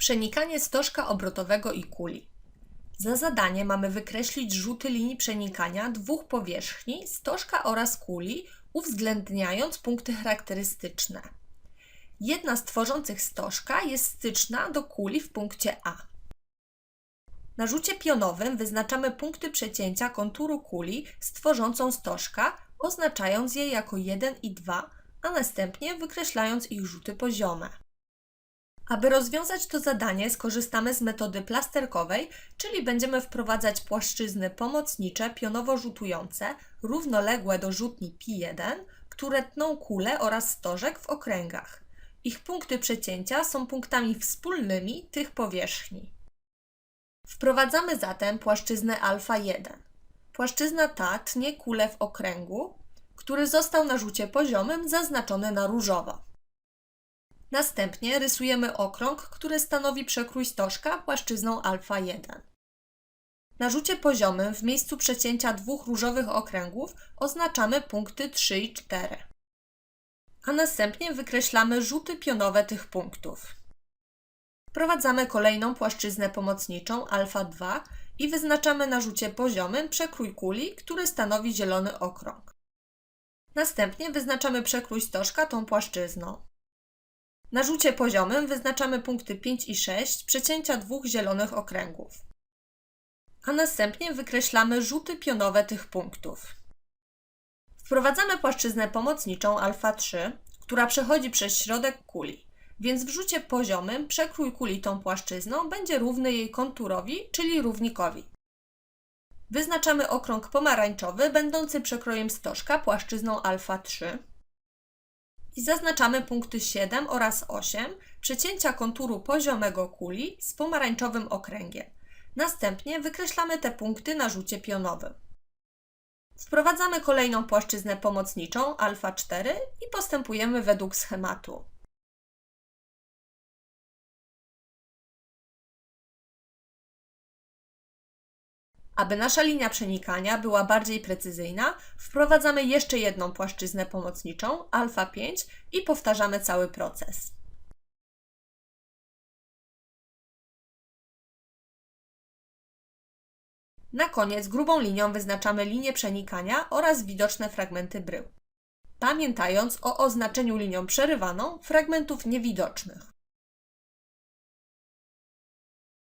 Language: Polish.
Przenikanie stożka obrotowego i kuli. Za zadanie mamy wykreślić rzuty linii przenikania dwóch powierzchni, stożka oraz kuli, uwzględniając punkty charakterystyczne. Jedna z tworzących stożka jest styczna do kuli w punkcie A. Na rzucie pionowym wyznaczamy punkty przecięcia konturu kuli z tworzącą stożka, oznaczając je jako 1 i 2, a następnie wykreślając ich rzuty poziome. Aby rozwiązać to zadanie, skorzystamy z metody plasterkowej, czyli będziemy wprowadzać płaszczyzny pomocnicze pionowo rzutujące, równoległe do rzutni Pi1, które tną kulę oraz stożek w okręgach. Ich punkty przecięcia są punktami wspólnymi tych powierzchni. Wprowadzamy zatem płaszczyznę alfa 1. Płaszczyzna ta tnie kulę w okręgu, który został na rzucie poziomym zaznaczony na różowo. Następnie rysujemy okrąg, który stanowi przekrój stożka płaszczyzną alfa 1. Na rzucie poziomym w miejscu przecięcia dwóch różowych okręgów oznaczamy punkty 3 i 4. A następnie wykreślamy rzuty pionowe tych punktów. Wprowadzamy kolejną płaszczyznę pomocniczą alfa 2 i wyznaczamy na rzucie poziomym przekrój kuli, który stanowi zielony okrąg. Następnie wyznaczamy przekrój stożka tą płaszczyzną. Na rzucie poziomym wyznaczamy punkty 5 i 6 przecięcia dwóch zielonych okręgów. A następnie wykreślamy rzuty pionowe tych punktów. Wprowadzamy płaszczyznę pomocniczą alfa 3, która przechodzi przez środek kuli, więc w rzucie poziomym przekrój kuli tą płaszczyzną będzie równy jej konturowi, czyli równikowi. Wyznaczamy okrąg pomarańczowy, będący przekrojem stożka płaszczyzną alfa 3 i zaznaczamy punkty 7 oraz 8 przecięcia konturu poziomego kuli z pomarańczowym okręgiem. Następnie wykreślamy te punkty na rzucie pionowym. Wprowadzamy kolejną płaszczyznę pomocniczą alfa 4 i postępujemy według schematu. Aby nasza linia przenikania była bardziej precyzyjna, wprowadzamy jeszcze jedną płaszczyznę pomocniczą, alfa 5 i powtarzamy cały proces. Na koniec grubą linią wyznaczamy linię przenikania oraz widoczne fragmenty brył. Pamiętając o oznaczeniu linią przerywaną fragmentów niewidocznych.